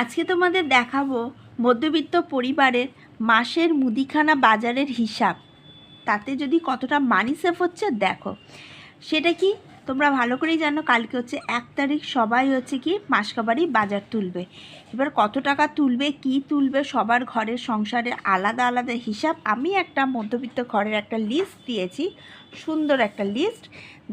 আজকে তোমাদের দেখাবো মধ্যবিত্ত পরিবারের মাসের মুদিখানা বাজারের হিসাব। তাতে যদি কতটা মানি সেফ হচ্ছে, দেখো। সেটা কি তোমরা ভালো করেই জানো, কালকে হচ্ছে এক তারিখ সবাই হচ্ছে কি মাসকাবারি বাজার তুলবে। এবার কত টাকা তুলবে, কি তুলবে, সবার ঘরের সংসারের আলাদা আলাদা হিসাব। আমি একটা মধ্যবিত্ত ঘরের একটা লিস্ট দিয়েছি, সুন্দর একটা লিস্ট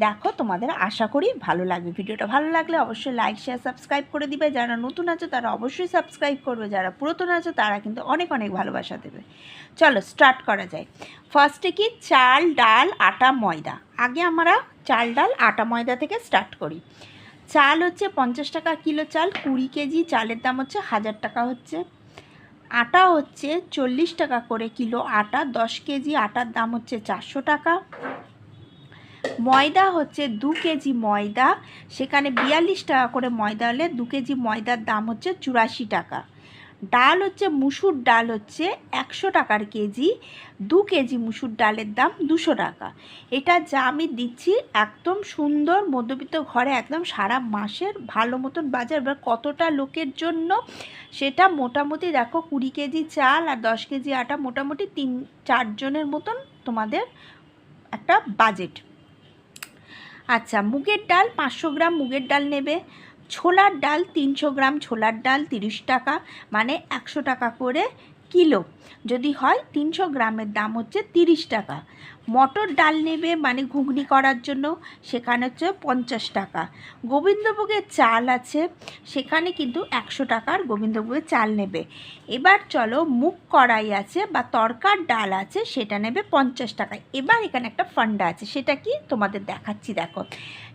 দেখো, তোমাদের আশা করি ভালো লাগবে। ভিডিওটা ভালো লাগলে অবশ্যই লাইক শেয়ার সাবস্ক্রাইব করে দিবে। যারা নতুন আছো, তারা অবশ্যই সাবস্ক্রাইব করবে। যারা পুরাতন আছো, তারা কিন্তু অনেক অনেক ভালোবাসা দেবে। চলো স্টার্ট করা যায় ফার্স্টে কি? চাল, ডাল, আটা, ময়দা। আগে আমরা চাল, ডাল, আটা, ময়দা থেকে স্টার্ট করি। চাল হচ্ছে পঞ্চাশ টাকা কিলো চাল, কুড়ি কেজি, চালের দাম হচ্ছে হাজার টাকা হচ্ছে। আটা হচ্ছে চল্লিশ টাকা করে কিলো আটা, দশ কেজি আটার দাম হচ্ছে চারশো টাকা। ময়দা হচ্ছে দু কেজি ময়দা, সেখানে বিয়াল্লিশ টাকা করে ময়দা হলে দু কেজি ময়দার দাম হচ্ছে চুরাশি টাকা। ডাল হচ্ছে মুসুর ডাল হচ্ছে একশো টাকার কেজি, দু কেজি মুসুর ডালের দাম দুশো টাকা। এটা যা আমি দিচ্ছি একদম সুন্দর মধ্যবিত্ত ঘরে একদম সারা মাসের ভালো মতন বাজার। এবার কতটা লোকের জন্য সেটা মোটামুটি দেখো কুড়ি কেজি চাল আর দশ কেজি আটা মোটামুটি তিন চারজনের মতন তোমাদের একটা বাজেট। আচ্ছা মুগের ডাল পাঁচশো গ্রাম মুগের ডাল নেবে। ছোলার ডাল তিনশো গ্রাম, ছোলার ডাল তিরিশ টাকা মানে একশো টাকা করে কিলো। যদি হয় তিনশো গ্রামের দাম হচ্ছে তিরিশ টাকা। মটর ডাল নেবে মানে ঘুগনি করার জন্য, সেখানে হচ্ছে পঞ্চাশ টাকা। গোবিন্দভোগের চাল আছে, সেখানে কিন্তু একশো টাকার গোবিন্দভোগের চাল নেবে। এবার চলো মুগ কড়াই আছে বা তরকার ডাল আছে, সেটা নেবে পঞ্চাশ টাকা। এবার এখানে একটা ফান্ডা আছে, সেটা কি? তোমাদের দেখাচ্ছি, দেখো।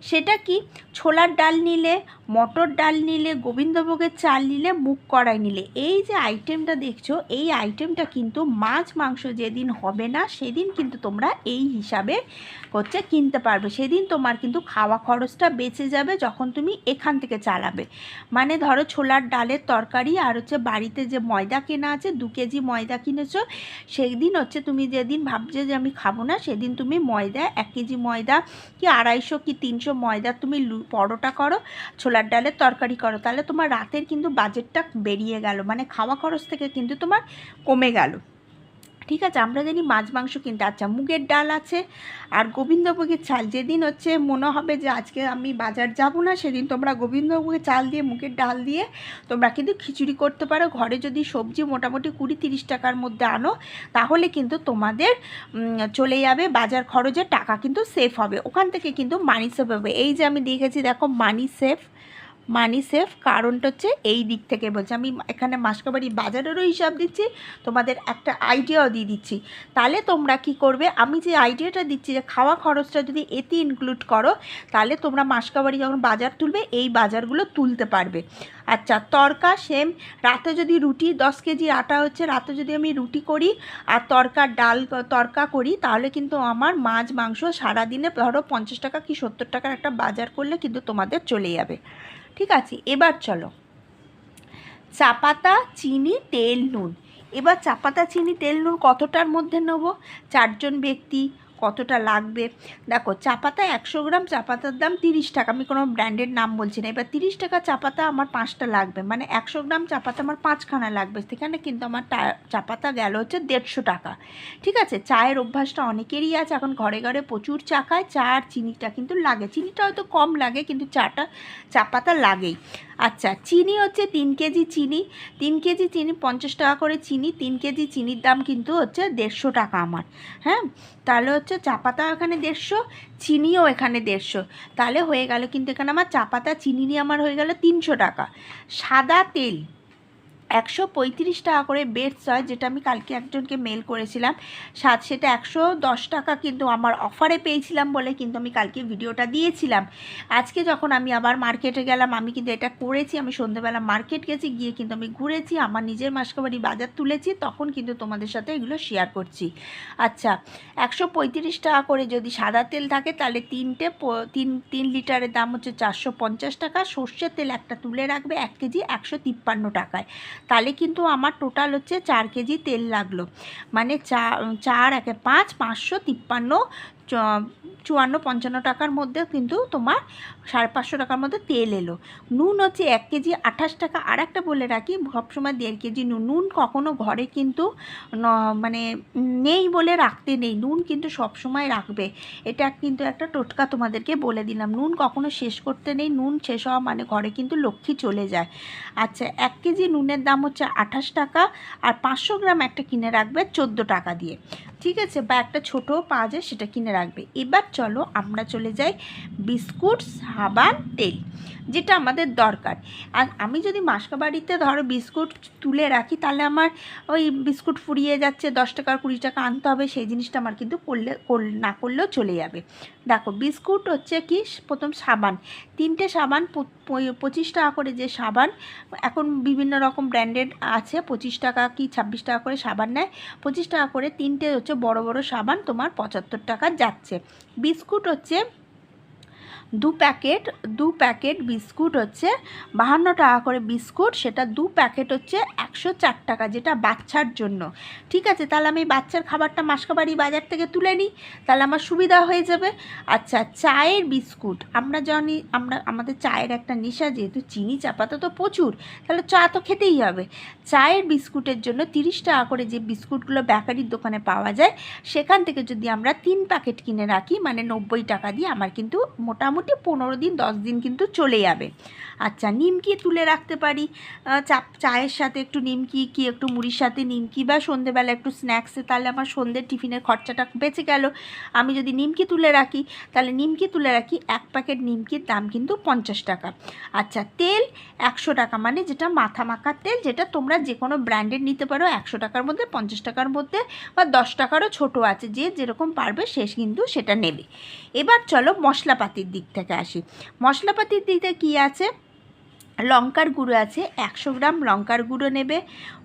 সেটা কি? ছোলার ডাল নিলে মটর ডাল নিলে, গোবিন্দভোগের চাল নিলে মুখ কড়াই নিলে। এই যে আইটেমটা দেখছ, এই আইটেমটা কিন্তু মাছ, মাংস যেদিন হবে না, সেদিন কিন্তু তোমরা এই হিসাবে হচ্ছে কিনতে পারবে। সেদিন তোমার কিন্তু খাওয়া খরচটা বেঁচে যাবে যখন তুমি এখান থেকে চালাবে। মানে ধরো ছোলার ডালের তরকারি আর হচ্ছে বাড়িতে যে ময়দা কেনা আছে, দু কেজি ময়দা কিনেছো, সেদিন হচ্ছে তুমি যেদিন ভাবছ যে আমি খাব না, সেদিন তুমি ময়দা, এক কেজি ময়দা কি আড়াইশো কি তিনশো ময়দা তুমি পরোটা করো ছোলার ডালের তরকারি করো, তাহলে তোমার রাতের কিন্তু বাজেটটা বেরিয়ে গেল মানে খাওয়া খরচ থেকে কিন্তু তোমার কমে গেল। ঠিক আছে, আমরা জানি মাছ, মাংস কিনতে আচ্ছা মুগের ডাল আছে আর গোবিন্দভোগের চাল, যেদিন হচ্ছে মনে হবে যে আজকে আমি বাজার যাব না, সেদিন তোমরা গোবিন্দভোগের চাল দিয়ে, মুগের ডাল দিয়ে তোমরা কিন্তু খিচুড়ি করতে পারো। ঘরে যদি সবজি মোটামুটি কুড়ি তিরিশ টাকার মধ্যে আনো, তাহলে কিন্তু তোমাদের চলে যাবে বাজার খরচের টাকা কিন্তু সেফ হবে। ওখান থেকে কিন্তু মানি সেভ হবে। এই যে আমি দেখেছি, দেখো মানি সেভ মানি সেফ কারণটা হচ্ছে এই দিক থেকে বলছি। আমি এখানে মাসকাবাড়ি বাজারেরও হিসাব দিচ্ছি, তোমাদের একটা আইডিয়াও দিয়ে দিচ্ছি। তাহলে তোমরা কি করবে? আমি যে আইডিয়াটা দিচ্ছি যে খাওয়া খরচটা যদি এতে ইনক্লুড করো, তাহলে তোমরা মাসকাবাড়ি যখন বাজার তুলবে, এই বাজারগুলো তুলতে পারবে। আচ্ছা তরকা সেম রাতে যদি রুটি, দশ কেজি আটা হচ্ছে, রাতে যদি আমি রুটি করি আর তরকা, ডাল তরকা করি, তাহলে কিন্তু আমার মাছ, মাংস সারাদিনে ধরো পঞ্চাশ টাকা কি সত্তর টাকার একটা বাজার করলে কিন্তু তোমাদের চলে যাবে। ঠিক আছে, এবার চলো। চা পাতা চিনি, তেল, নুন। এবার চা পাতা চিনি, তেল, নুন কতটার মধ্যে নেব? চারজন ব্যক্তি কতটা লাগবে? দেখো চা পাতা একশো গ্রাম চা পাতার দাম তিরিশ টাকা। আমি কোনো ব্র্যান্ডের নাম বলছি না। এবার তিরিশ টাকা চা পাতা আমার পাঁচটা লাগবে। মানে একশো গ্রাম চা পাতা আমার পাঁচখানা লাগবে। সেখানে কিন্তু আমার চা পাতা গেল হচ্ছে দেড়শো টাকা। ঠিক আছে? চায়ের অভ্যাসটা অনেকেরই আছে। এখন ঘরে ঘরে প্রচুর চা খায়। চা আর চিনিটা কিন্তু লাগে। চিনিটা হয়তো কম লাগে, কিন্তু চাটা চা পাতা লাগেই। আচ্ছা চিনি হচ্ছে তিন কেজি চিনি। তিন কেজি চিনি, পঞ্চাশ টাকা করে চিনি। তিন কেজি চিনির দাম কিন্তু হচ্ছে দেড়শো টাকা আমার। হ্যাঁ? তাহলে হচ্ছে চা পাতা এখানে দেড়শো, চিনিও এখানে দেড়শো। তাহলে হয়ে গেল কিন্তু এখানে আমার চা পাতা, চিনি নিয়ে আমার হয়ে গেল তিনশো টাকা। সাদা তেল একশো পঁয়ত্রিশ টাকা করে বেডস হয় যেটা আমি কালকে একজনকে মেল করেছিলাম। সাত সেটা একশো দশ টাকা কিন্তু আমার অফারে পেয়েছিলাম বলে কিন্তু আমি কালকে ভিডিওটা দিয়েছিলাম। আজকে যখন আমি আবার মার্কেটে গেলাম, আমি কিন্তু এটা করেছি। আমি সন্ধ্যেবেলা মার্কেট গেছি, গিয়ে কিন্তু আমি ঘুরেছি, আমার নিজের মাসকাবাড়ি বাজার তুলেছি, তখন কিন্তু তোমাদের সাথে এগুলো শেয়ার করছি। আচ্ছা একশো পঁয়ত্রিশ টাকা করে যদি সাদা তেল থাকে, তাহলে তিনটে তিন তিন লিটারের দাম হচ্ছে চারশো পঞ্চাশ টাকা। সর্ষের তেল একটা তুলে রাখবে, এক কেজি একশো তিপ্পান্ন টাকায়। তাহলে কিন্তু আমার টোটাল হচ্ছে চার কেজি তেল লাগল। মানে চা, চার একে পাঁচ, পাঁচশো তিপ্পান্ন চুয়ান্ন, পঞ্চান্ন টাকার মধ্যে কিন্তু তোমার সাড়ে পাঁচশো টাকার মধ্যে তেল এলো। নুন হচ্ছে এক কেজি আঠাশ টাকা। আর একটা বলে রাখি সবসময় দেড় কেজি নুন। নুন কখনো ঘরে কিন্তু মানে নেই বলে রাখতে নেই। নুন কিন্তু সবসময় রাখবে। এটা কিন্তু একটা টোটকা তোমাদেরকে বলে দিলাম। নুন কখনো শেষ করতে নেই। নুন শেষ হওয়া মানে ঘরে কিন্তু লক্ষ্মী চলে যায়। আচ্ছা এক কেজি নুনের দাম হচ্ছে আঠাশ টাকা আর পাঁচশো গ্রাম একটা কিনে রাখবে চোদ্দ টাকা দিয়ে। ঠিক আছে? বা একটা ছোটো পাওয়া যায়, সেটা কিনে রাখবে। এবার চলো আমরা চলে যাই বিস্কুট সাবান তেল, যেটা আমাদের দরকার। আর আমি যদি মাসকা বাড়িতে ধরো বিস্কুট তুলে রাখি, তাহলে আমার ওই বিস্কুট ফুরিয়ে যাচ্ছে, দশ টাকা, কুড়ি টাকা আনতে হবে, সেই জিনিসটা আমার কিন্তু করলে, কর- না করলেও চলে যাবে। দেখো, বিস্কুট হচ্ছে কি, প্রথম সাবান। তিনটে সাবান পঁচিশ টাকা করে যে সাবান, এখন বিভিন্ন রকম ব্র্যান্ডেড আছে, পঁচিশ টাকা কি ছাব্বিশ টাকা করে সাবান নেয়। পঁচিশ টাকা করে তিনটে হচ্ছে বড় বড় সাবান, তোমার পঁচাত্তর টাকা যাচ্ছে। বিস্কুট হচ্ছে দু প্যাকেট দু প্যাকেট বিস্কুট হচ্ছে বাহান্ন টাকা করে বিস্কুট। সেটা দু প্যাকেট হচ্ছে একশো চার টাকা যেটা বাচ্চার জন্য। ঠিক আছে, তাহলে আমি বাচ্চার খাবারটা মাসকাবাড়ি বাজার থেকে তুলে নিই, তাহলে আমার সুবিধা হয়ে যাবে। আচ্ছা চায়ের বিস্কুট। আমরা জানি, আমরা, আমাদের চায়ের একটা নেশা যেহেতু চিনি, চাপাতা তো প্রচুর, তাহলে চা তো খেতেই হবে। চায়ের বিস্কুটের জন্য তিরিশ টাকা করে যে বিস্কুটগুলো বেকারির দোকানে পাওয়া যায়, সেখান থেকে যদি আমরা তিন প্যাকেট কিনে রাখি মানে নব্বই টাকা দিয়ে, আমার কিন্তু মোটামুটি পনেরো দিন, দশ দিন কিন্তু চলে যাবে। আচ্ছা নিমকি তুলে রাখতে পারি। চা চায়ের সাথে একটু নিমকি কি, একটু মুড়ির সাথে নিমকি বা সন্ধেবেলা একটু স্ন্যাক্সে তাহলে আমার সন্ধ্যের টিফিনের খরচাটা বেঁচে গেল। আমি যদি নিমকি তুলে রাখি, তাহলে নিমকি তুলে রাখি, এক প্যাকেট নিমকির দাম কিন্তু পঞ্চাশ টাকা। আচ্ছা তেল একশো টাকা মানে যেটা মাথা মাখার তেল, যেটা তোমরা যে কোনো ব্র্যান্ডের নিতে পারো, একশো টাকার মধ্যে, পঞ্চাশ টাকার মধ্যে বা দশ টাকারও ছোট আছে, যে যেরকম পারবে সে কিন্তু সেটা নেবে। এবার চলো মশলাপাতির দিক। থেকে আসি। মশলাপাতির দিকে কী আছে? লঙ্কার গুঁড়ো আছে একশো গ্রাম, লঙ্কার গুঁড়ো নেবে,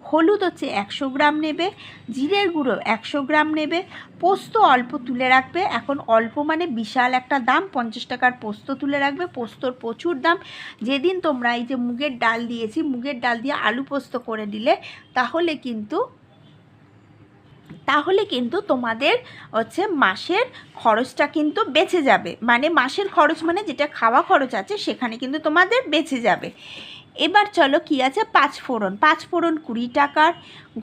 হলুদ হচ্ছে একশো গ্রাম নেবে, জিরের গুঁড়ো একশো গ্রাম নেবে, পোস্ত অল্প তুলে রাখবে, এখন অল্প মানে বিশাল একটা দাম, পঞ্চাশ টাকার পোস্ত তুলে রাখবে, পোস্তর প্রচুর দাম। যেদিন তোমরা এই যে মুগের ডাল দিয়েছি, মুগের ডাল দিয়ে আলু পোস্ত করে দিলে, তাহলে কিন্তু তাহলে কিন্তু তোমাদের হচ্ছে মাসের খরচটা কিন্তু বেঁচে যাবে। মানে মাসের খরচ মানে যেটা খাওয়া খরচ আছে সেখানে কিন্তু তোমাদের বেঁচে যাবে। এবার চলো কি আছে? পাঁচ ফোড়ন। পাঁচ ফোড়ন কুড়ি টাকার,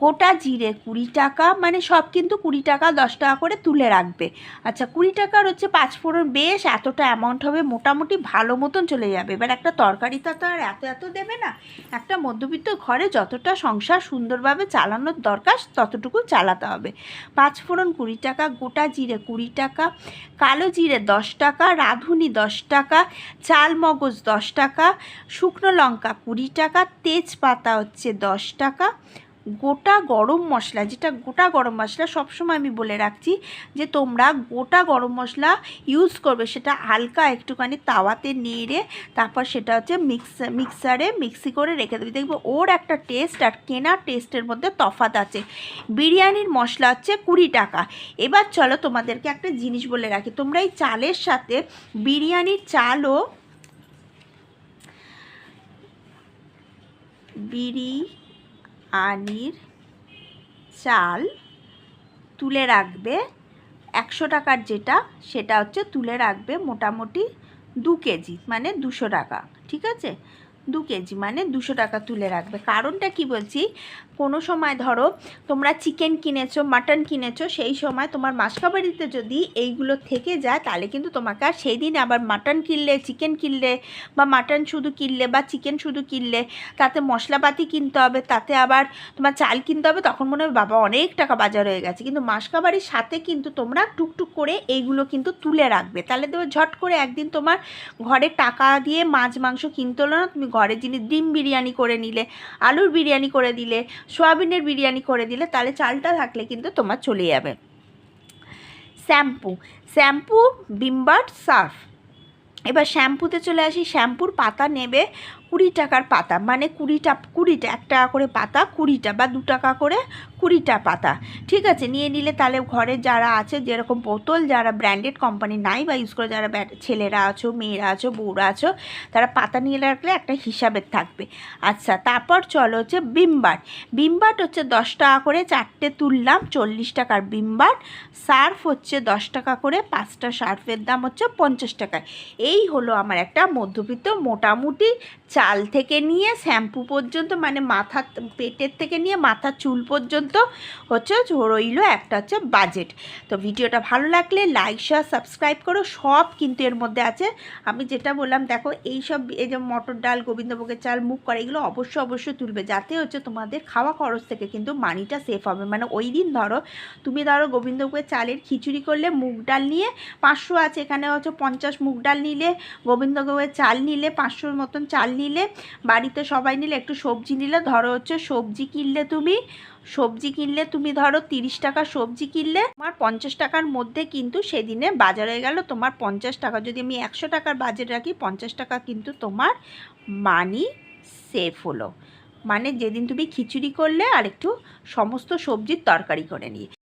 গোটা জিরে কুড়ি টাকা মানে সব কিন্তু কুড়ি টাকা, দশ টাকা করে তুলে রাখবে। আচ্ছা কুড়ি টাকার হচ্ছে পাঁচ ফোড়ন, বেশ এতটা অ্যামাউন্ট হবে, মোটামুটি ভালো মতন চলে যাবে। এবার একটা তরকারিটা তো আর এত এত দেবে না। একটা মধ্যবিত্ত ঘরে যতটা সংসার সুন্দরভাবে চালানোর দরকার, ততটুকু চালাতে হবে। পাঁচ ফোড়ন কুড়ি টাকা, গোটা জিরে কুড়ি টাকা, কালো জিরে দশ টাকা, রাঁধুনি দশ টাকা, চাল মগজ দশ টাকা, শুকনো লঙ্কা কুড়ি টাকা, তেজপাতা হচ্ছে দশ টাকা। গোটা গরম মশলা, যেটা গোটা গরম মশলা সবসময় আমি বলে রাখছি যে তোমরা গোটা গরম মশলা ইউজ করবে, সেটা হালকা একটুখানি তাওয়াতে নেড়ে তারপর সেটা হচ্ছে মিক্স মিক্সারে মিক্সি করে রেখে দেবে। দেখবে ওর একটা টেস্ট আর কেনার টেস্টের মধ্যে তফাৎ আছে। বিরিয়ানির মশলা হচ্ছে কুড়ি টাকা। এবার চলো তোমাদেরকে একটা জিনিস বলে রাখি। তোমরা এই চালের সাথে বিরিয়ানির চালও বিরিয়ানির চাল তুলে রাখবে। একশো টাকার যেটা, সেটা হচ্ছে তুলে রাখবে মোটামুটি দু কেজি মানে দুশো টাকা, ঠিক আছে? দু কেজি মানে দুশো টাকা তুলে রাখবে। কারণটা কি বলছি? কোনো সময় ধরো তোমরা চিকেন কিনেছো মাটন কিনেছো, সেই সময় তোমার মাসকাবাড়িতে যদি এইগুলো থেকে যায়, তাহলে কিন্তু তোমাকে আর সেই দিন আবার মাটন কিনলে চিকেন কিনলে বা মাটন শুধু কিনলে বা চিকেন শুধু কিনলে, তাতে মশলাপাতি কিনতে হবে, তাতে আবার তোমার চাল কিনতে হবে, তখন মনে হবে, বাবা, অনেক টাকা বাজার হয়ে গেছে। কিন্তু মাসকাবাড়ির সাথে কিন্তু তোমরা টুকটুক করে এইগুলো কিন্তু তুলে রাখবে। তাহলে দেবে ঝট করে একদিন তোমার ঘরে টাকা দিয়ে মাছ, মাংস কিনতে হলো না, তুমি ঘরের জিনিস ডিম বিরিয়ানি করে নিলে, আলুর বিরিয়ানি করে দিলে, সোয়াবিনের বিরিয়ানি করে দিলে, তাহলে চালটা থাকলে কিন্তু তোমার চলে যাবে। Shampoo shampoo Vim bar Surf. এবার শ্যাম্পুতে চলে আসি, শ্যাম্পুর পাতা নেবে কুড়ি টাকার পাতা মানে কুড়িটা কুড়িটা এক টাকা করে পাতা, কুড়িটা বা দু টাকা করে কুড়িটা পাতা। ঠিক আছে, নিয়ে নিলে তাহলে ঘরে যারা আছে, যেরকম বোতল, যারা ব্র্যান্ডেড কোম্পানি নাই বা ইউজ করে যারা ছেলেরা আছো, মেয়েরা আছো, বউরা আছো, তারা পাতা নিয়ে রাখলে একটা হিসাবের থাকবে। আচ্ছা তারপর চলো হচ্ছে বিমবার বিমবাট হচ্ছে দশ টাকা করে চারটে তুললাম, চল্লিশ টাকার বিমবাট সার্ফ হচ্ছে দশ টাকা করে, পাঁচটা সার্ফের দাম হচ্ছে পঞ্চাশ টাকা এই হলো আমার একটা মধ্যবিত্ত, মোটামুটি চাল থেকে নিয়ে শ্যাম্পু পর্যন্ত মানে মাথা পেটের থেকে নিয়ে মাথার চুল পর্যন্ত হচ্ছে রইল একটা হচ্ছে বাজেট। তো ভিডিওটা ভালো লাগলে লাইক শেয়ার সাবস্ক্রাইব করো। সব কিন্তু এর মধ্যে আছে। আমি যেটা বললাম, দেখো এই সব, এই যে মটর ডাল, গোবিন্দভোগের চাল মুখ করে এগুলো অবশ্যই অবশ্যই তুলবে যাতে হচ্ছে তোমাদের খাওয়া খরচ থেকে কিন্তু মানিটা সেফ হবে। মানে ওই দিন ধরো, তুমি ধরো গোবিন্দভোগের চালের খিচুড়ি করলে মুগ ডাল নিয়ে পাঁচশো আছে, এখানে হচ্ছে পঞ্চাশ মুগ ডাল নিলে, গোবিন্দভোগের চাল নিলে পাঁচশোর মতন চাল নিলে, বাড়িতে সবাই নিলে একটু সবজি নিলে, ধরো হচ্ছে সবজি কিনলে তুমি, সবজি কিনলে তুমি ধরো তিরিশ টাকা সবজি কিনলে, তোমার পঞ্চাশ টাকার মধ্যে কিন্তু সেদিনে বাজার গেল, তোমার পঞ্চাশ টাকা, যদি আমি একশো টাকার বাজেট রাখি, পঞ্চাশ টাকা কিন্তু তোমার মানি সেফ হলো। মানে যেদিন তুমি খিচুড়ি করলে আর একটু সমস্ত সবজির তরকারি করে নিয়ে।